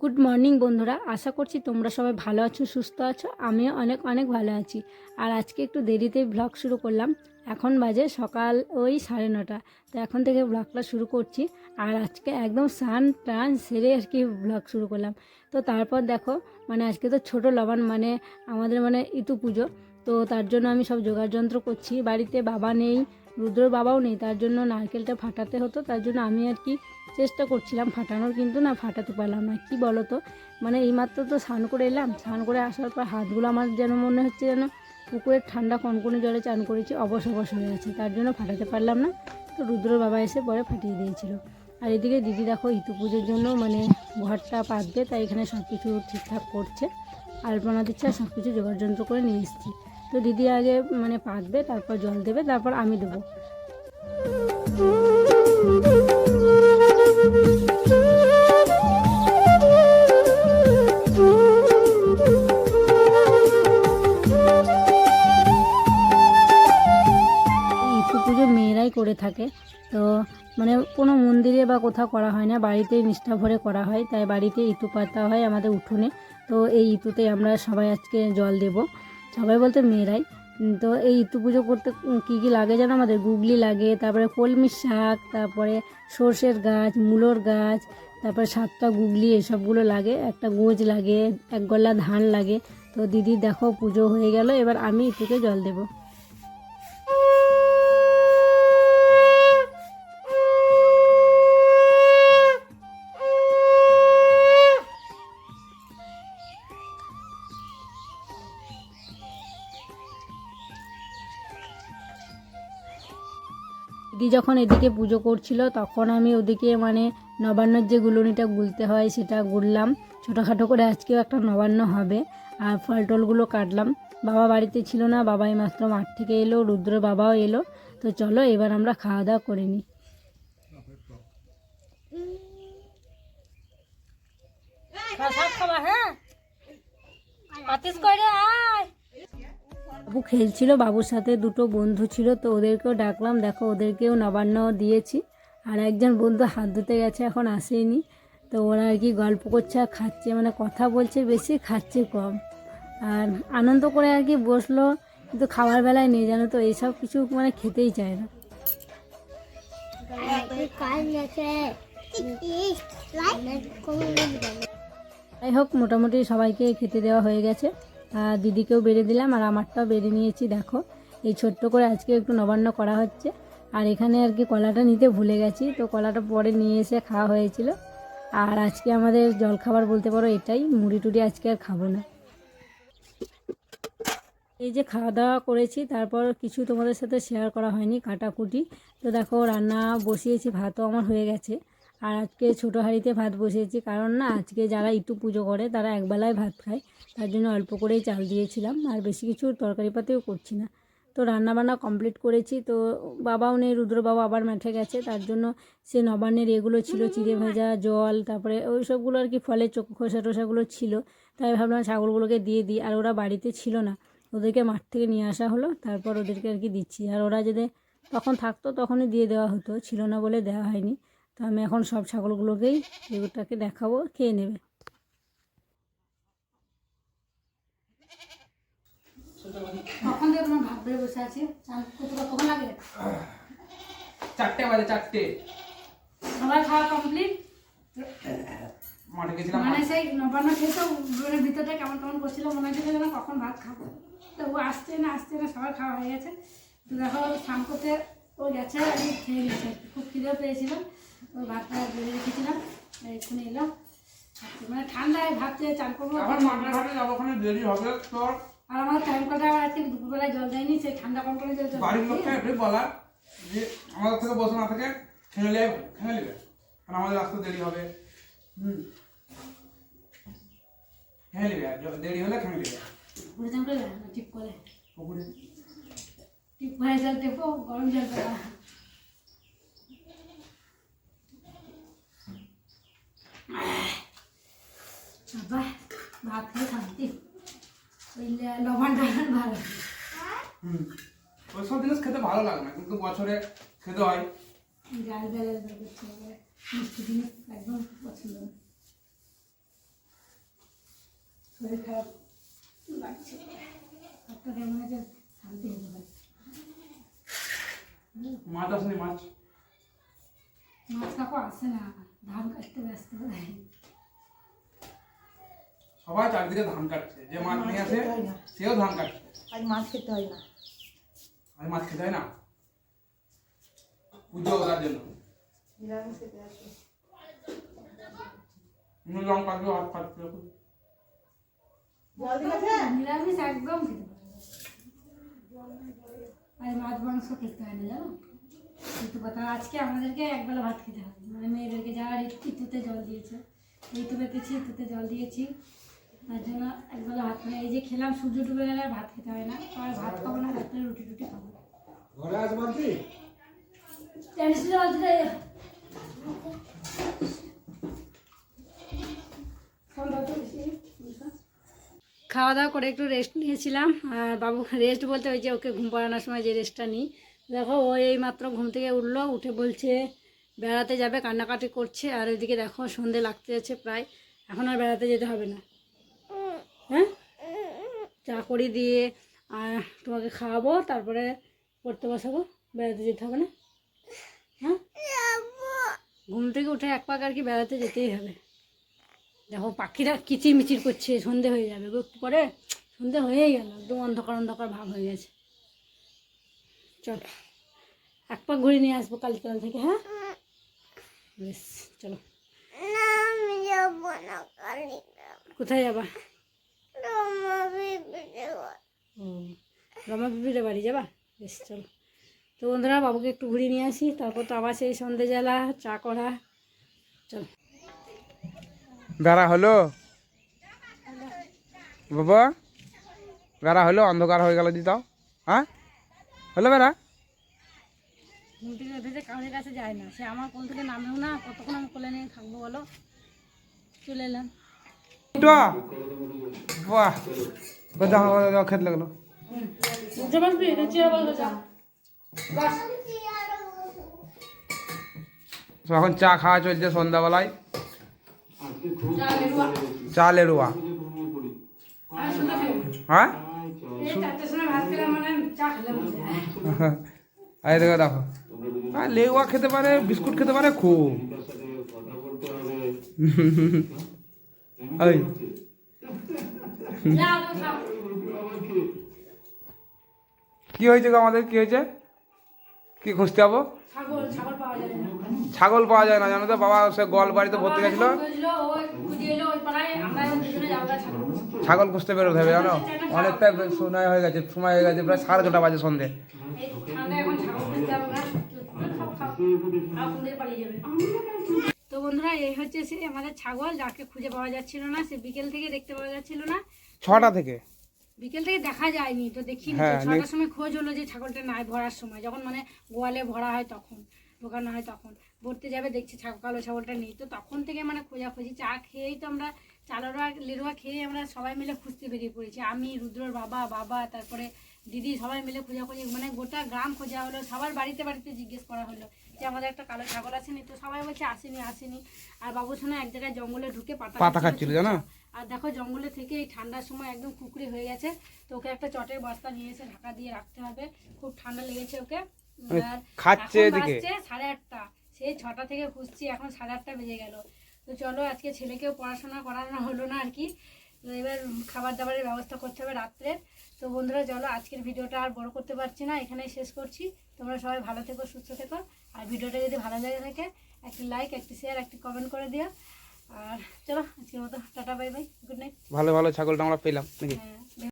Good morning বন্ধুরা। আশা করছি তোমরা সবাই ভালো আছো, সুস্থ আছো। আমিও অনেক অনেক ভালো আছি। আর আজকে একটু দেরিতেই ব্লগ শুরু করলাম। এখন বাজে সকাল ওই সাড়ে নটা। তো এখন থেকে ব্লগটা শুরু করছি। আর আজকে একদম স্নান টান সেরে আর কি ব্লগ শুরু করলাম। তো তারপর দেখো মানে আজকে তো ছোট লবান মানে আমাদের মানে ইতু পুজো। তো তার জন্য আমি সব জোগাড় যন্ত্র করছি। বাড়িতে বাবা নেই রুদ্রর বাবাও নেই, তার জন্য নারকেলটা ফাটাতে হতো, তার জন্য আমি আর কি চেষ্টা করছিলাম ফাটানোর, কিন্তু না ফাটাতে পারলাম না। কি বলো তো মানে এইমাত্র তো স্নান করে এলাম, স্নান করে আসার পর হাতগুলো আমার যেন মনে হচ্ছে যেন পুকুরের ঠান্ডা কনকনে জলে চান করেছি, অবশ অবশ হয়ে গেছে তার জন্য ফাটাতে পারলাম না। তো রুদ্রর বাবা এসে পরে ফাটিয়ে দিয়েছিল। আর এদিকে দিদি দেখো, ইতু পুজোর জন্য মানে ঘরটা পাতবে, তাই এখানে সব কিছু ঠিকঠাক করছে, আলপনা দিচ্ছে আর সব কিছু জোগাড় যন্ত্র করে নিয়ে এসেছি। তো দিদি আগে মানে পাতবে তারপর জল দেবে, তারপর আমি দেবো। মেয়েরাই করে থাকে। তো মানে কোনো মন্দিরে বা কোথাও করা হয় না, বাড়িতেই নিষ্ঠা ভরে করা হয়। তাই বাড়িতে ইতু পাতা হয় আমাদের উঠোনে। তো এই ইতুতে আমরা সবাই আজকে জল দেব। সবাই বলতে মেয়েরাই। তো এই ইতু পুজো করতে কী কী লাগে যেন আমাদের? গুগলি লাগে, তারপরে কলমির শাক, তারপরে সর্ষের গাছ, মূলোর গাছ, তারপরে সাতটা গুগলি, এসবগুলো লাগে। একটা গোজ লাগে, এক গলা ধান লাগে। তো দিদি দেখো পুজো হয়ে গেল, এবার আমি ইতুকে জল দেবো। দিদি যখন এদিকে পুজো করছিল, তখন আমি ওদিকে মানে নবান্নর যে গুলনিটা গুলতে হয় সেটা গুললাম। ছোটোখাটো করে আজকেও একটা নবান্ন হবে। আর ফল টলগুলো কাটলাম। বাবা বাড়িতে ছিল না বাবাই মাত্র মাঠ থেকে এলো, রুদ্র বাবাও এলো। তো চলো এবার আমরা খাওয়া দাওয়া করে নিই। বাবু খেলছিল, বাবুর সাথে দুটো বন্ধু ছিল, তো ওদেরকেও ডাকলাম, দেখো ওদেরকেও নবান্ন দিয়েছি। আর একজন বন্ধু হাত ধুতে গেছে, এখন আসেনি। তো ওরা আর কি গল্প করছে আর খাচ্ছে মানে কথা বলছে, বেশি খাচ্ছে কম। আর আনন্দ করে আর কি বসল, কিন্তু খাবার বেলায় নেই, জানো তো, এইসব কিছু মানে খেতেই চায় না। যাই হোক, মোটামুটি সবাইকে খেতে দেওয়া হয়ে গেছে। দিদিকেও বেড়ে দিলাম আর আমারটাও বেড়ে নিয়েছি, দেখো। এই ছোট্ট করে আজকে একটু নবান্ন করা হচ্ছে। আর এখানে আর কি কলাটা নিতে ভুলে গেছি, তো কলাটা পরে নিয়ে এসে খাওয়া হয়েছিল। আর আজকে আমাদের জলখাবার বলতে পারো এটাই, মুড়ি টুড়ি আজকে আর খাব না। এই যে খাওয়া দাওয়া করেছি, তারপর কিছু তোমাদের সাথে শেয়ার করা হয়নি, কাটাকুটি। তো দেখো, রান্না বসিয়েছি, ভাতও আমার হয়ে গেছে। আর আজকে ছোটো হাঁড়িতে ভাত বসিয়েছি। কারণ না, আজকে যারা ইটু পুজো করে, তারা একবেলায় ভাত খায়। তার জন্য অল্প করেই চাল দিয়েছিলাম। আর বেশি কিছু তরকারি পাতিও করছি না। তো রান্না বান্না কমপ্লিট করেছি। তো বাবাও নেই রুদ্র বাবা আবার মাঠে গেছে। তার জন্য সে নবান্নের এগুলো ছিল, চিড়ে ভাজা, জল, তারপরে ওই সবগুলো আর কি ফলের চোখ খোসা টোসাগুলো ছিল। তাই ভাবলাম ছাগলগুলোকে দিয়ে দিই। আর ওরা বাড়িতে ছিল না। ওদেরকে মাঠ থেকে নিয়ে আসা হলো। তারপর ওদেরকে আর কি দিচ্ছি। আর ওরা যদি তখন থাকতো, তখনই দিয়ে দেওয়া হতো। ছিল না বলে দেওয়া হয়নি। তো আমি এখন সব ছাগলগুলোকেই এগুলোটাকে দেখাবো খেয়ে নেবে। কখন থেকে তোমার বসে আছে? কখন লাগে? চারটে বাজে চারটে। খাওয়া কমপ্লিট মাঠে গেছিলাম মানে সেই নবান্ন খেতে মানে ভিতরটা কেমন কেমন করছিল মনে হচ্ছে যেন কখন ভাত খাব। তো ও আসছে না আসছে না সবার খাওয়া হয়ে গেছে। তো দেখো স্নান করতে ও গেছে আমি খেয়ে নিচ্ছে খুব খিদেও পেয়েছিল ওই ভাতটা বেড়ে রেখেছিলাম এক্ষুনি এলো মানে ঠান্ডায় ভাত চেয়ে চান করব দেরি হবে তোর। আর আমার টাইম কটা আজকে দুপুরবেলায় জল দেয়নি সেই ঠান্ডা করে জল বাড়ির লোককে এটাই বলা যে আমাদের থেকে বসে না থাকে খেয়ে নেবে খেয়ে নেবে। কারণ আমাদের আসতে দেরি হবে। হুম। খেয়ে নেবে দেরি হলে খেয়ে নেবে। ঠিক করে। পুকুরে টিপ করে টেপো গরম জল দেওয়া বাবা ভাত খেয়ে শান্তি লবণ টাবণ ভালো হুম ওই জিনিস খেতে ভালো লাগে না কিন্তু বছরে খেতে হয় জিনিস একদম পছন্দ। শরীর খারাপ লাগছে হচ্ছে শান্তি হতে পারে মাছ আসেনি মাছ মাছ কাকু আসে না ধান কাটতে ব্যস্ত হয় সবাই চারদিকে ধান কাটছে যে মাছ নিয়ে আসে সেও ধান কাটছে আজ মাছ খেতে হয় না আর মাছ খেতে হয় না পুজো ওটার জন্য নিরামিষ খেতে আছে নুন লঙ্কা দিয়ে হাত কাটছে জল ঠিক আছে নিরামিষ একদম খেতে পারে না। আর মাছ মাংস খেতে হয় না জানো কিন্তু কথা আজকে আমাদেরকে একবেলা ভাত খেতে হবে। মানে মেয়েদেরকে যারা ইতুতে জল দিয়েছে। ঋতু পেতেছি ইতুতে জল দিয়েছি। তার জন্য একবেলা ভাত খাই। এই যে খেলাম সূর্য ডুবে গেলে আর ভাত খেতে হয় না। আর ভাত খাব না রাত্রে রুটি টুটি খাব। ঘরে খাওয়া দাওয়া করে একটু রেস্ট নিয়েছিলাম। আর বাবু রেস্ট বলতে ওই যে ওকে ঘুম পাড়ানোর সময় যে রেস্টটা নিই। দেখো, ও এই মাত্র ঘুম থেকে উঠল, উঠে বলছে, বেড়াতে যাবে, কান্নাকাটি করছে, আর ওইদিকে দেখো, সন্ধে লাগতে যাচ্ছে প্রায়, এখন আর বেড়াতে যেতে হবে না। হ্যাঁ? চা করি দিয়ে, আর তোমাকে খাওয়াবো, তারপরে পড়তে বসাবো, বেড়াতে যেতে হবে না? হ্যাঁ? ঘুম থেকে উঠে এক পাক আর কি বেড়াতে যেতেই হবে। দেখো, পাখিরা কিচির মিচির করছে, সন্ধে হয়ে যাবে একটু পরে, সন্ধে হয়েই গেল, একদম অন্ধকার অন্ধকার ভাব হয়ে গেছে। চল, এক পাক ঘুরে নিয়ে আসব কালীতলা থেকে হ্যাঁ? বেশ, চলো। কোথায় যাবা? রমা বিপির বাড়ি যাবা? বেশ, চলো। তো বন্ধুরা, বাবুকে একটু ঘুরিয়ে নিয়ে আসি, তারপর তো আবার সেই সন্ধে জ্বালা চা করা, চলো। বেড়া হলো? বাবা, বেড়া হলো? অন্ধকার হয়ে গেল দিতাও হ্যাঁ? হলো বেড়া। ঘুম থেকে উঠেছে কাউরের কাছে যায় না। সে আমার কোল থেকে না কতক্ষণ আমি কোলে নিয়ে থাকব বলো? চলে এলাম। বাহ। দেখো দেখো খেতে লাগল। এখন চা খাওয়া চলছে সন্ধ্যাবেলায়। চা লেরুয়া। হ্যাঁ? মানে এই দেখো দেখো। আর লেগুয়া খেতে পারে বিস্কুট খেতে পারে খুব। যা কি হয়েছে গো আমাদের? কি হয়েছে? কি খুঁজতে যাব? ছাগল ছাগল পাওয়া যায় ছাগল পাওয়া যায় না জানো তো? বাবা সে গল বাড়িতে ভর্তি গেছিল। ছাগল খুঁজতে। বেরোতে হবে জানো? অনেকটা সময় হয়ে গেছে সময় হয়ে গেছে প্রায় সাড়ে ছটা বাজে সন্ধে। তো বন্ধুরা এই হচ্ছে সে আমাদের ছাগল যাকে খুঁজে পাওয়া যাচ্ছিল না সে বিকেল থেকে দেখতে পাওয়া যাচ্ছিল না। ছটা থেকে। বিকেল থেকে দেখা যায়নি তো দেখি হ্যাঁ, ছটার সময় খোঁজ হলো যে ছাগলটা নাই ভরার সময় যখন মানে গোয়ালে ভরা হয় তখন ঢোকানো হয় তখন। ভরতে যাবে দেখছি কালো ছাগলটা নেই। তো তখন থেকে মানে খোঁজাখুঁজি চা খেয়েই তো আমরা চালরোয়া লেরোয়া খেয়ে আমরা সবাই মিলে খুঁজতে বেরিয়ে পড়েছি। আমি রুদ্রর বাবা বাবা তারপরে দিদি সবাই মিলে খোঁজাখুঁজি মানে গোটা গ্রাম খোঁজা হলো সবার বাড়িতে বাড়িতে জিজ্ঞেস করা হলো যে আমাদের একটা কালো ছাগল আসেনি তো সবাই বলছে আসেনি আসেনি। আর বাবু শোনা এক জায়গায় জঙ্গলে ঢুকে পাতা পাতা খাচ্ছিল, জানো? আর দেখো জঙ্গলে থেকে এই ঠান্ডার সময় একদম কুকড়ে হয়ে গেছে। তো ওকে একটা চটের বস্তা নিয়ে এসে ঢাকা দিয়ে রাখতে হবে। খুব ঠান্ডা লেগেছে ওকে। মানে আর খাচ্ছে এদিকে। সাড়ে আটটা। সেই ছটা থেকে খুঁজছি এখন সাড়ে আটটা বেজে গেল। তো চলো আজকে ছেলেকেও পড়াশোনা করানো হলো না আর কি। তো এবার খাবার দাবারের ব্যবস্থা করতে হবে রাত্রে। তো বন্ধুরা চলো আজকের ভিডিওটা আর বড় করতে পারছি না এখানেই শেষ করছি। তোমরা সবাই ভালো থেকো সুস্থ থেকো। আর ভিডিওটা যদি ভালো লাগে থাকে একটি লাইক একটি শেয়ার একটি কমেন্ট করে দিও। আর চলো আজকের মতো tata bye bye good night ভালো ভালো ছাগলটা আমরা পেলাম হ্যাঁ।